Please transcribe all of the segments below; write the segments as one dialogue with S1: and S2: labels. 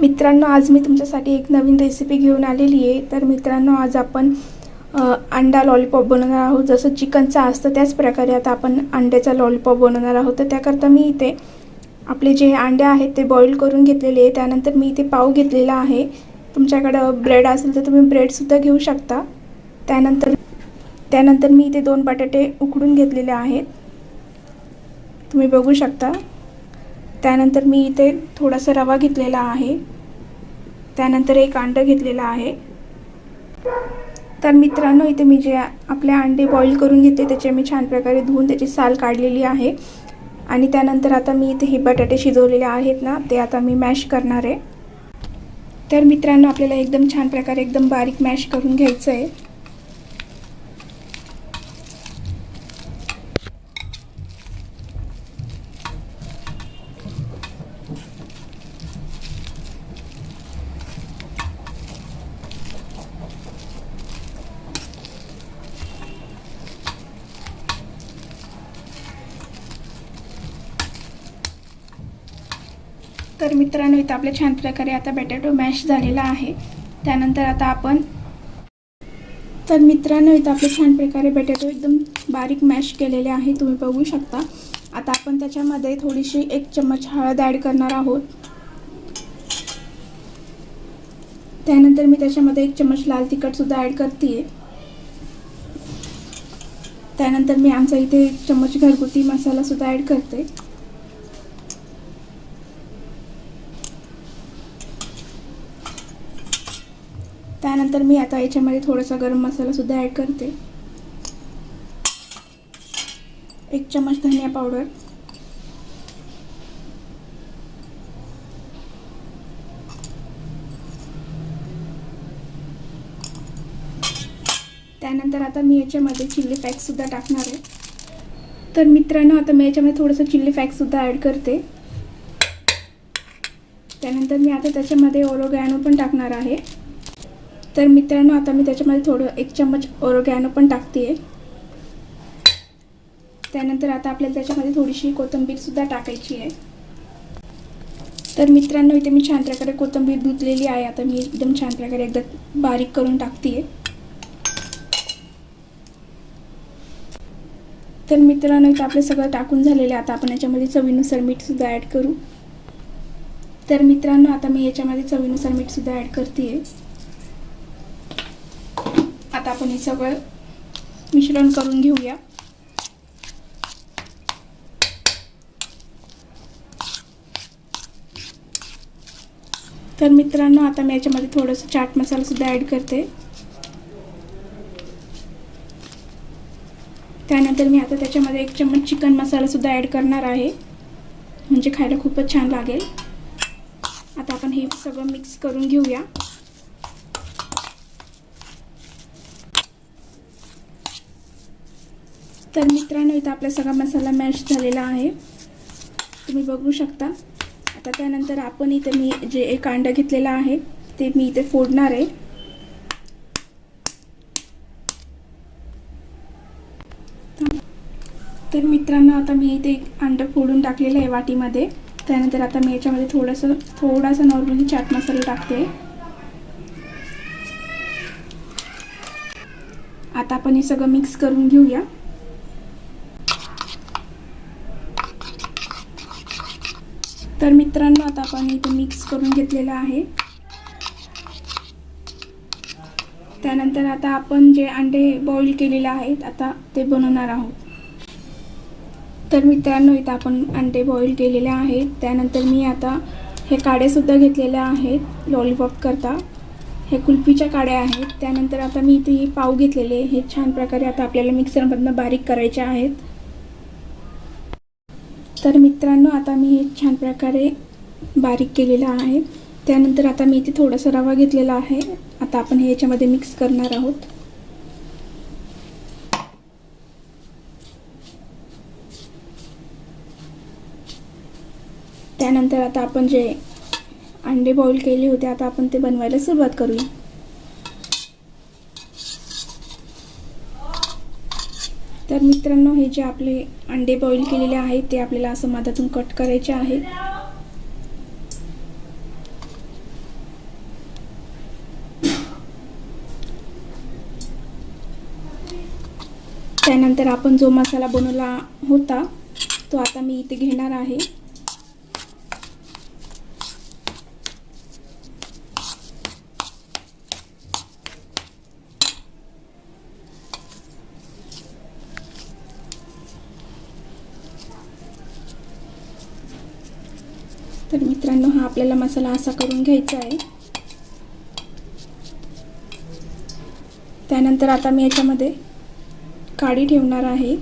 S1: मित्रांनो आज मी तुमच्यासाठी एक नवीन रेसिपी घेऊन आलेली आहे. तर मित्रांनो आज आपण अंडा लॉलीपॉप बनवणार आहोत. जसं चिकनचा असतं त्याच प्रकारे आता आपण अंड्याचा लॉलीपॉप बनवणार आहोत. तर त्याकरता मी इथे आपले जे अंडे आहेत ते बॉईल करून घेतलेले आहे. त्यानंतर मी इथे पाव घेतलेला आहे. तुमच्याकडं ब्रेड असेल तर तुम्ही ब्रेडसुद्धा घेऊ शकता. त्यानंतर त्यानंतर मी इथे दोन बटाटे उकडून घेतलेले आहेत. तुम्ही बघू शकता. त्यानंतर मी इथे थोडासा रवा घेतलेला आहे. त्यानंतर एक अंडं घेतलेलं आहे. तर मित्रांनो इथे मी जे आपले अंडे बॉईल करून घेतले त्याचे मी छान प्रकारे धुवून त्याची साल काढलेली आहे. आणि त्यानंतर आता मी इथे हे बटाटे शिजवलेले आहेत ना ते आता मी मॅश करणार आहे. तर मित्रांनो आपल्याला एकदम छान प्रकारे एकदम बारीक मॅश करून घ्यायचं आहे तर मित्रांनो इथं आपल्या छान प्रकारे आता बटाटो मॅश झालेला आहे. त्यानंतर आता आपण तर मित्रांनो इथं आपले छान प्रकारे बटाटो एकदम बारीक मॅश केलेले आहे. तुम्ही बघू शकता. आता आपण त्याच्यामध्ये थोडीशी एक चम्मच हळद ॲड करणार आहोत. त्यानंतर मी त्याच्यामध्ये एक चम्मच लाल तिखटसुद्धा ॲड करते त्यानंतर मी आमचा इथे एक चम्मच घरगुती मसालासुद्धा ॲड करते. त्यानंतर मी आता याच्यामध्ये थोडासा गरम मसालासुद्धा ॲड करते. एक चम्मच धनिया पावडर त्यानंतर आता मी याच्यामध्ये चिल्ली फॅक्ससुद्धा टाकणार आहे. तर मित्रांनो आता मी याच्यामध्ये थोडंसं चिल्ली फॅक्ससुद्धा ॲड करते. त्यानंतर मी आता त्याच्यामध्ये ओरोगॅनो पण टाकणार आहे. तर मित्रांनो आता मी त्याच्यामध्ये थोडं एक चम्मच ओरोगॅनो पण टाकते त्यानंतर आता आपल्याला त्याच्यामध्ये थोडीशी कोथिंबीरसुद्धा टाकायची आहे. तर मित्रांनो इथे मी छान प्रकारे कोथिंबीर धुतलेली आहे. आता मी एकदम छान प्रकारे एकदा बारीक करून टाकते तर मित्रांनो इथं आपलं सगळं टाकून झालेलं आहे. आता आपण याच्यामध्ये चवीनुसार मीठसुद्धा ॲड करू. तर मित्रांनो आता मी याच्यामध्ये चवीनुसार मीठसुद्धा ॲड करते आहे आता आपण हे सगळं मिश्रण करून घेऊया. तर मित्रांनो आता मी याच्यामध्ये थोडंसं चाट मसालासुद्धा ॲड करते. त्यानंतर मी आता त्याच्यामध्ये एक चम्मच चिकन मसालासुद्धा ॲड करणार आहे. म्हणजे खायला खूपच छान लागेल. आता आपण हे सगळं मिक्स करून घेऊया. तर मित्रांनो इथं आपला सगळा मसाला मॅश झालेला आहे. तुम्ही बघू शकता. आता त्यानंतर आपण इथं मी जे एक अंडा घेतलेला आहे ते मी इथे फोडणार आहे. तर मित्रांनो आता मी इथे एक अंडं फोडून टाकलेलं आहे वाटीमध्ये. त्यानंतर आता मी याच्यामध्ये थोडंसं थोडासा नॉर्मली चाट मसाला टाकते. आता आपण हे सगळं मिक्स करून घेऊया. तर मित्रांनो आता आपण इथे मिक्स करून घेतलेलं आहे. त्यानंतर आता आपण जे अंडे बॉईल केलेले आहेत आता ते बनवणार आहोत. तर मित्रांनो इथं आपण अंडे बॉईल केलेले आहेत. त्यानंतर मी आता हे काड्यासुद्धा घेतलेल्या आहेत लॉलीपॉप करता. हे कुल्फीच्या काड्या आहेत. त्यानंतर आता मी इथे हे पाव घेतलेले हे छान प्रकारे आता आपल्याला मिक्सरमधनं बारीक करायचे आहेत. तर मित्रांनो आता मी हे छान प्रकारे बारीक केलेलं आहे. त्यानंतर आता मी इथे थोडासा रवा घेतलेला आहे. आता आपण हे याच्यामध्ये मिक्स करणार आहोत. त्यानंतर आता आपण जे अंडे बॉईल केले होते आता आपण ते बनवायला सुरुवात करूया. तर मित्रांनो हे जे आपले अंडे बॉईल केलेले आहेत ते आपल्याला असं मधातून कट करायचे आहे. त्यानंतर आपण जो मसाला बनवला होता तो आता मी इथे घेणार आहे. तर मित्रांनो हा आपल्याला मसाला असा करून घ्यायचा आहे. त्यानंतर आता मी याच्यामध्ये काडी ठेवणार आहे.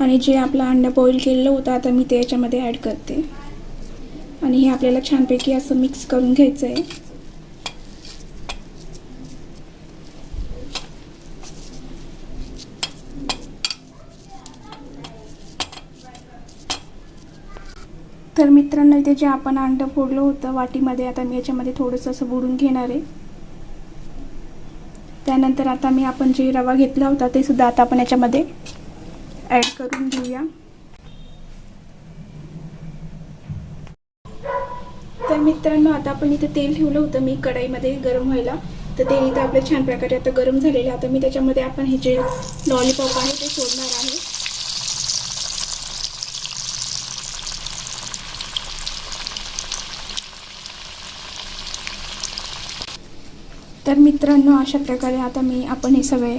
S1: आणि जे आपलं अंडा बॉईल केलेलं होतं आता मी ते याच्यामध्ये ॲड करते. आणि हे आपल्याला छानपैकी असं मिक्स करून घ्यायचं आहे. तर मित्रांनो इथे जे आपण अंडं फोडलं होतं वाटीमध्ये आता मी याच्यामध्ये थोडंसं असं बुडून घेणार आहे. त्यानंतर आता मी आपण जे रवा घेतला होता ते सुद्धा आता आपण याच्यामध्ये ॲड करून घेऊया. तर मित्रांनो आता आपण इथे तेल ठेवलं होतं मी कढाईमध्ये गरम व्हायला. तर तेल इथं आपलं छान प्रकारे आता गरम झालेलं आहे. आता मी त्याच्यामध्ये आपण हे जे लॉलीपॉप आहे ते सोडणार आहे. तर मित्रांनो अशा प्रकारे आता मी आपण हे सगळे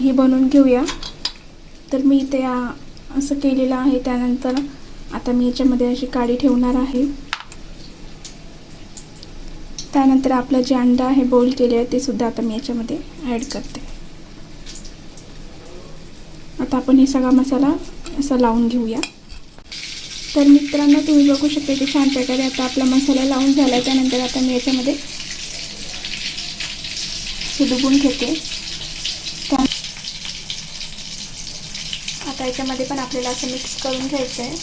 S1: हे बनवून घेऊया. तर मी ते असं केलेलं आहे. त्यानंतर आता मी याच्यामध्ये अशी काडी ठेवणार आहे. त्यानंतर आपलं जे अंडा आहे बॉईल केले आहे ते सुद्धा आता मी याच्यामध्ये ॲड करते. आता आपण हे सगळा मसाला असा लावून घेऊया. तर मित्रांनो तुम्ही बघू शकता की छान प्रकारे आता आपला मसाला लावून झाला आहे त्यानंतर आता मी याच्यामध्ये शिडूबून घेते. त्या- आता याच्यामध्ये पण आपल्याला असं मिक्स करून घ्यायचं आहे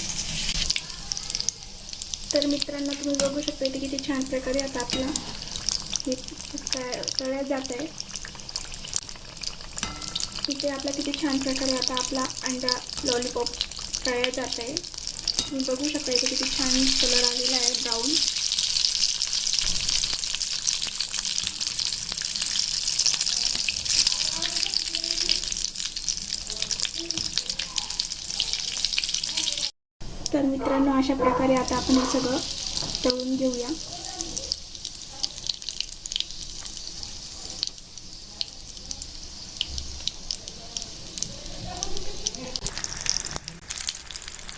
S1: तर मित्रांनो तुम्ही बघू शकता इथे किती छान प्रकारे आता आपला हे तळ्यात जात आहे इथे आपला किती छान प्रकारे आता आपला अंडा लॉलीपॉप तळ्यात जात आहे तुम्ही बघू शकता इथे किती छान कलर आलेला आहे ब्राऊन तर मित्रांनो अशा प्रकारे आता आपण हे सगळं तळून घेऊया.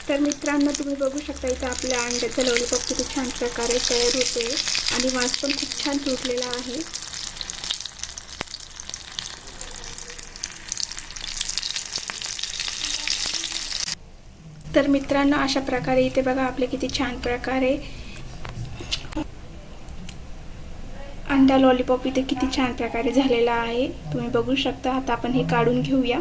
S1: तर मित्रांनो तुम्ही बघू शकता इथं आपल्या अंड्याचं लॉलीपॉप किती छान प्रकारे तयार होते आणि वास पण खूप छान सुटलेला आहे. तर मित्रांनो अशा प्रकारे इथे बघा आपले किती छान प्रकारे अंडा लॉलीपॉप इथे किती छान प्रकारे झालेला आहे. तुम्ही बघू शकता आता आपण हे काढून घेऊया.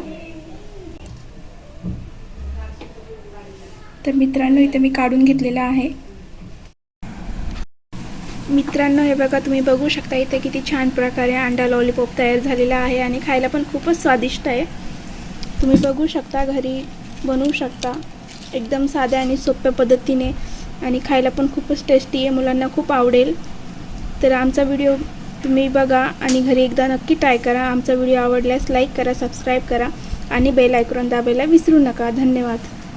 S1: तर मित्रांनो इथे मी काढून घेतलेलं आहे. मित्रांनो हे बघा तुम्ही बघू शकता इथे किती छान प्रकारे अंडा लॉलीपॉप तयार झालेला आहे आणि खायला पण खूपच स्वादिष्ट आहे. तुम्ही बघू शकता घरी बनवू शकता. एकदम साध्या आणि सोप्या पद्धतीने आणि खायला पण खूपच टेस्टी आहे मुलांना खूप आवडेल. तर आमचा व्हिडिओ तुम्ही बघा आणि घरी एकदा नक्की ट्राय करा. आमचा व्हिडिओ आवडल्यास लाईक करा सबस्क्राईब करा आणि बेल आयकॉन दाबायला विसरू नका. धन्यवाद.